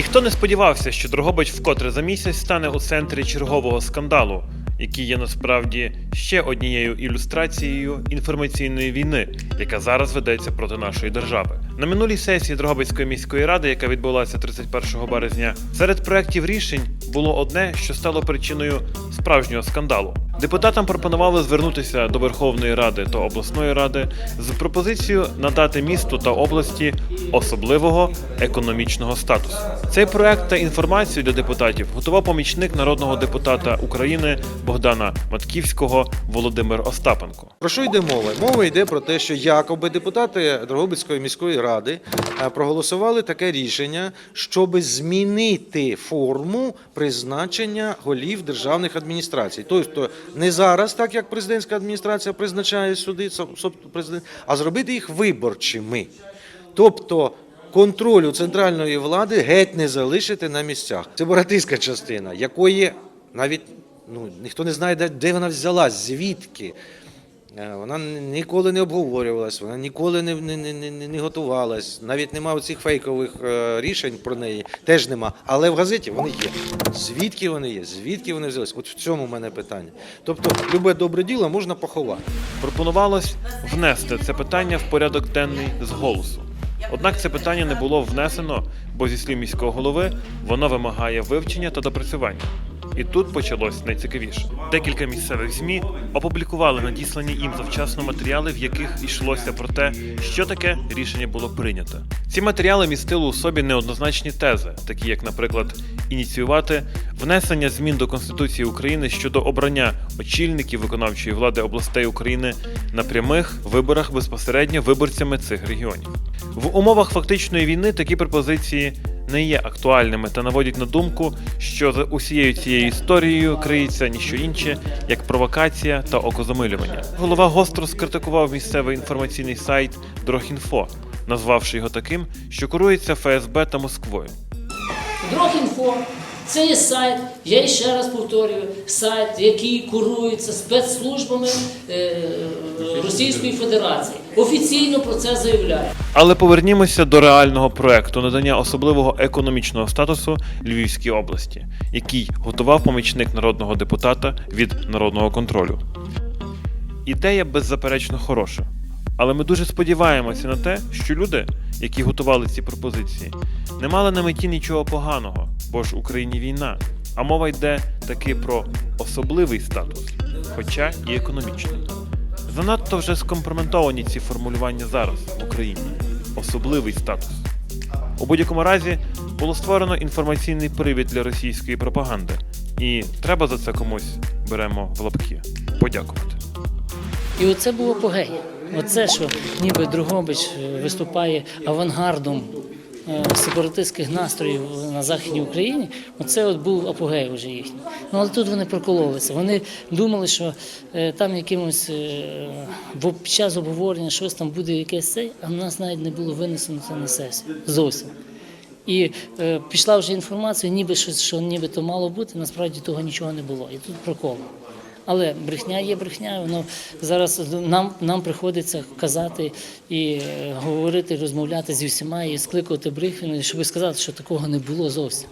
Ніхто не сподівався, що Дрогобич вкотре за місяць стане у центрі чергового скандалу, який є насправді ще однією ілюстрацією інформаційної війни, яка зараз ведеться проти нашої держави. На минулій сесії Дрогобицької міської ради, яка відбулася 31 березня, серед проєктів рішень було одне, що стало причиною справжнього скандалу. Депутатам пропонували звернутися до Верховної Ради та обласної ради з пропозицією надати місту та області особливого економічного статусу. Цей проект та інформацію для депутатів готував помічник народного депутата України Богдана Матківського Володимир Остапенко. Про що йде мова? Мова йде про те, що якоби депутати Дрогобицької міської ради е, проголосували таке рішення, щоб змінити форму призначення голів державних адміністрацій. Тобто не зараз, так як президентська адміністрація призначає суди, а зробити їх виборчими. Тобто контролю центральної влади геть не залишити на місцях. Це боратиська частина, якої навіть ну, ніхто не знає, де вона взялась, звідки. Е, Вона ніколи не обговорювалась, вона ніколи не, не, не, не, готувалась. Навіть нема цих фейкових е, рішень про неї, теж нема. Але в газеті вони є. Звідки вони є? Звідки вони взялись? От в цьому в мене питання. Тобто, любе добре діло можна поховати. Пропонувалось внести це питання в порядок денний з голосу. Однак це питання не було внесено, бо зі слів міського голови воно вимагає вивчення та допрацювання. І тут почалось найцікавіше. Декілька місцевих ЗМІ опублікували надіслані їм завчасно матеріали, в яких йшлося про те, що таке рішення було прийнято. Ці матеріали містили у собі неоднозначні тези, такі як, наприклад, ініціювати внесення змін до Конституції України щодо обрання очільників виконавчої влади областей України на прямих виборах безпосередньо виборцями цих регіонів. В умовах фактичної війни такі пропозиції не є актуальними та наводять на думку, що за усією цією історією криється ніщо інше, як провокація та окозамилювання. Голова гостро скритикував місцевий інформаційний сайт Дрохінфо, назвавши його таким, що курується ФСБ та Москвою. Дрохінфо це є сайт, я ще раз повторюю, сайт, який курується спецслужбами е, Російської Федерації. Офіційно про це заявляє. Але повернімося до реального проекту надання особливого економічного статусу Львівській області, який готував помічник народного депутата від народного контролю. Ідея беззаперечно хороша. Але ми дуже сподіваємося на те, що люди, які готували ці пропозиції, не мали на меті нічого поганого, бо ж в Україні війна. А мова йде таки про особливий статус, хоча і економічний. Занадто вже скомпроментовані ці формулювання зараз в Україні. Особливий статус. У будь-якому разі було створено інформаційний привід для російської пропаганди, і треба за це комусь беремо в лапки. Подякувати. І оце був апогей. Оце, що ніби Другобич е, виступає авангардом е, сепаратистських настроїв на Західній Україні, оце от був апогей вже їхній. Ну але тут вони прокололися. Вони думали, що е, там якимось під час обговорення щось там буде якесь цей, а в нас навіть не було винесено це на сесію. Зовсім. І е, пішла вже інформація, ніби щось, що ніби то мало бути, насправді того нічого не було. І тут прокол. Але брехня є брехня. Воно зараз нам, нам приходиться казати і е, говорити, розмовляти зі всіма і скликати брехню, щоб сказати, що такого не було зовсім.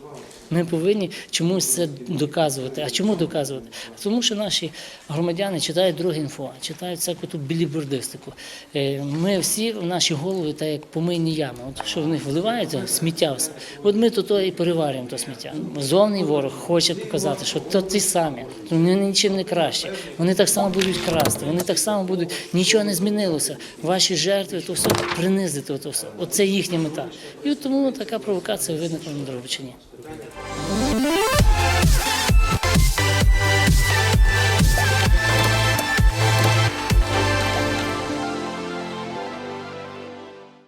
Ми повинні чомусь це доказувати. А чому доказувати? Тому що наші громадяни читають друге інфо, читають всяку ту білібордистику. Е, Ми всі в наші голови, так як помийні ями, от що в них вливається, сміття все. От ми то, то і переварюємо то сміття. Зовний ворог хоче показати, що то ті самі, то вони нічим не краще. Вони так само будуть красти, вони так само будуть, нічого не змінилося. Ваші жертви, то все принизити, то все. Оце їхня мета. І от тому така провокація виникла на Дробичині. Thank you.